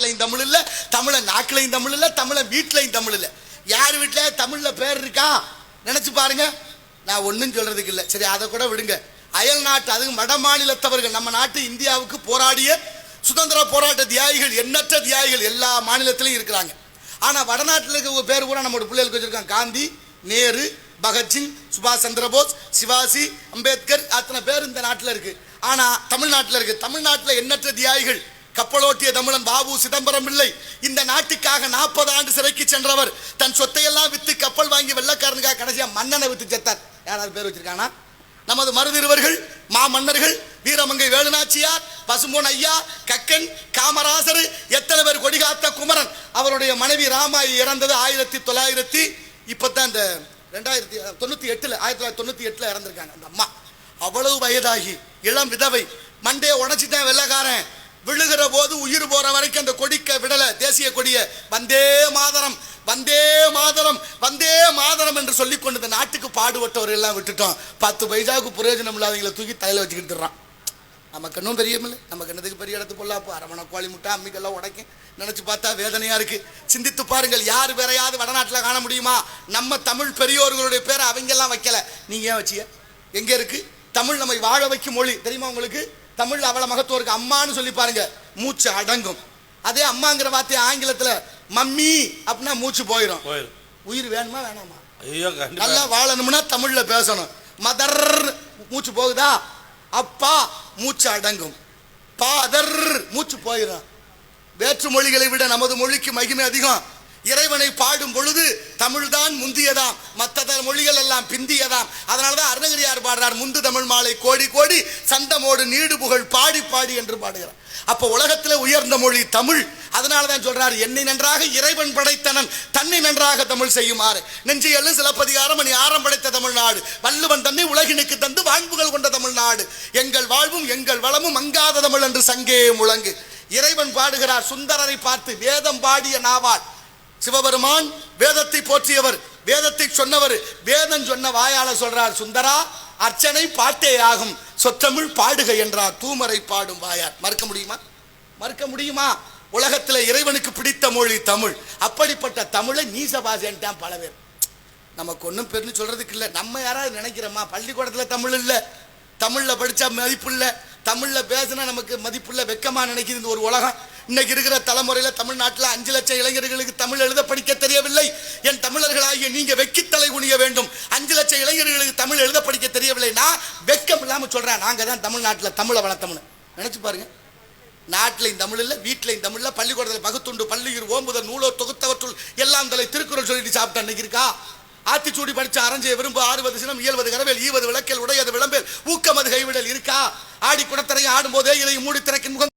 நாட்டிலையும் தமிழ் இல்ல தமிழ நாட்டிலையும் தமிழ் இல்ல தமிழ வீட்டிலையும் தமிழ் இல்ல. யார் வீட்டில் தமிழ்ல பேர் இருக்கா? நினைச்சு பாருங்க. நான் ஒன்றும் சொல்றதுக்கு இல்ல. சரி அதை கூட விடுங்க. அயல் நாட்டு அதுவும் வட மாநிலத்தவர்கள் நம்ம நாட்டு இந்தியாவுக்கு போராடிய சுதந்திர போராட்ட தியாகிகள் எண்ணற்ற தியாகிகள் எல்லா மாநிலத்திலையும் இருக்கிறாங்க. ஆனா வடநாட்டில் இருக்க பேர் கூட நம்மளோட பிள்ளைகளுக்கு வச்சிருக்காங்க. காந்தி நேரு பகத்சிங் சுபாஷ் சந்திரபோஸ் சிவாஜி அம்பேத்கர் அத்தனை பேர் இந்த நாட்டில் இருக்கு. ஆனா தமிழ்நாட்டில் இருக்கு. தமிழ்நாட்டில் எண்ணற்ற தியாகிகள் கப்பலோட்டிய தமிழன் பாபு சிதம்பரம் பிள்ளை இந்த நாட்டுக்காக நாற்பது ஆண்டு சிறைக்கு சென்றவர். தன் சொத்தையெல்லாம் வித்து கப்பல் வாங்கி வெள்ளக்காரனுக்காக கடைசியா மன்னனை வித்து செத்தார். யாராவது பேர் வச்சிருக்கானா? நமது மருதிருவர்கள் மா மன்னர்கள் வீரமங்கை வேலுநாச்சியார் பசும்பொன் ஐயா கக்கன் காமராசர் எத்தனை பேர் கொடிகாத்த குமரன். அவருடைய மனைவி ராமாயி இறந்தது ஆயிரத்தி தொள்ளாயிரத்தி இப்பதான் இந்த ரெண்டாயிரத்தி தொண்ணூத்தி எட்டுல ஆயிரத்தி தொள்ளாயிரத்தி தொண்ணூத்தி எட்டுல இறந்திருக்காங்க அந்த அம்மா. அவ்வளவு வயதாகி இளம் விதவை மண்டையை உடைச்சிட்டேன் வெள்ளக்காரன். விழுகிற போது உயிர் போற வரைக்கும் அந்த கொடிக்க விடல. தேசிய கொடிய வந்தே மாதரம் வந்தே மாதரம் வந்தே மாதரம் என்று சொல்லிக் கொண்டு இந்த நாட்டுக்கு பாடுபட்டவர் எல்லாம் விட்டுட்டோம். பத்து பைசாவுக்கு பிரயோஜனம் இல்லாதவங்களை தூக்கி தலையில வச்சுக்கிட்டுறான் நமக்கு இன்னும் பெரியமில்லை நமக்கு என்னதுக்கு பெரிய இடத்து பொல்லாப்பு? அரவணை கோழி முட்டை அம்மிக்கெல்லாம் உடைக்கும். நினைச்சு பார்த்தா வேதனையா இருக்கு. சிந்தித்து பாருங்கள் யார் வேறையாவது வடநாட்டில் காண முடியுமா? நம்ம தமிழ் பெரியோர்களுடைய பேரை அவங்க எல்லாம் வைக்கல. நீங்க ஏன் வச்சிய? எங்க இருக்கு? தமிழ் நம்மை வாழ வைக்கும் மொழி. தெரியுமா உங்களுக்கு? தமிழ் அவ்வளவு மகத்துவம் இருக்கு. அம்மான்னு சொல்லி பாருங்க. மூச்சு அடங்கும். அதே அம்மாங்கிற வார்த்தை ஆங்கிலத்துல மம்மி அப்படின்னா மூச்சு போயிடும் உயிர் வேணுமா வேணாமா? ஐயோ நல்லா வாழணும்னா தமிழ்ல பேசணும். மதர் மூச்சு போகுதா? அப்பா மூச்சு அடங்கும். பாதர் மூச்சு போயிடும் வேற்று மொழிகளை விட நமது மொழிக்கு மகிமை அதிகம். இறைவனை பாடும் பொழுது தமிழ்தான் முந்தியதாம். மற்ற மொழிகள் எல்லாம் பிந்தியதாம். அதனாலதான் அருணகிரியார் பாடுறார் முந்து தமிழ் மாலை கோடி கோடி சந்தமோடு நீடு புகழ் பாடி பாடி என்று பாடுகிறார். அப்போ உலகத்தில் உயர்ந்த மொழி தமிழ். அதனாலதான் சொல்றார் என்னை நன்றாக இறைவன் படைத்தனன் தன்னை நன்றாக தமிழ் செய்யுமாறு. நெஞ்சு சிலப்பதிகாரம் மணி ஆரம் படைத்த தமிழ்நாடு வள்ளுவன் தன்னை உலகினுக்கு தந்து வாழ்வுகள் கொண்ட தமிழ்நாடு. எங்கள் வாழ்வும் எங்கள் வளமும் மங்காத தமிழ் என்று சங்கே முழங்கு. இறைவன் பாடுகிறார் சுந்தரரை பார்த்து வேதம் பாடிய நாவாள் சிவபெருமான் வேதத்தை போற்றியவர். வேதத்தை சொன்னவர். வேதம் சொன்ன வாயால சொல்றார் சுந்தரா அர்ச்சனை பாட்டே ஆகும். சொத்தமிழ் பாடுக என்றார். தூமரை பாடும் வாயார். மறுக்க முடியுமா? மறுக்க முடியுமா? உலகத்தில் இறைவனுக்கு பிடித்த மொழி தமிழ். அப்படிப்பட்ட தமிழை நீச பல பேர். நமக்கு ஒன்றும் பெருன்னு சொல்றதுக்கு இல்லை. நம்ம யாராவது நினைக்கிறோமா? பள்ளிக்கூடத்தில் தமிழ் இல்லை. தமிழில் படித்தா மதிப்பு இல்லை. தமிழில் பேசுனா நமக்கு மதிப்பு இல்லை. வெக்கமா இந்த ஒரு உலகம். இன்னைக்கு இருக்கிற தலைமுறையில் தமிழ்நாட்டில் அஞ்சு லட்சம் இளைஞர்களுக்கு தமிழ் எழுத படிக்க தெரியவில்லை. என் தமிழர்களாகிய நீங்க வெக்கித்தலை குனிய வேண்டும். அஞ்சு லட்சம் இளைஞர்களுக்கு தமிழ் எழுத படிக்க தெரியவில்லை. நான் வெக்கம் இல்லாமல் சொல்றேன். நாங்க தான் தமிழ்நாட்டில் தமிழை வளர்த்தோம்னு. நினைச்சு பாருங்க. நாட்டிலையும் தமிழ் இல்லை வீட்டிலையும் தமிழ் பள்ளிக்கூடத்தில் பகுத்துண்டு பள்ளியூர் ஓம்புதல் நூலோர் தொகுத்தவற்றுள் எல்லாம் தலை திருக்குறள் சொல்லிட்டு சாப்பிட்டா இன்னைக்கு இருக்கா? ஆத்திச்சூடி படிச்ச அரஞ்சை விரும்பு ஆறுவது சினம் இயல்வது கரவேல் ஈவது விளக்கல் உடையது விளம்பேல் ஊக்கமது கைவிடல் இருக்கா? ஆடி குடத்தரையும் ஆடும்போதே இதை மூடி திறக்கின் முகம்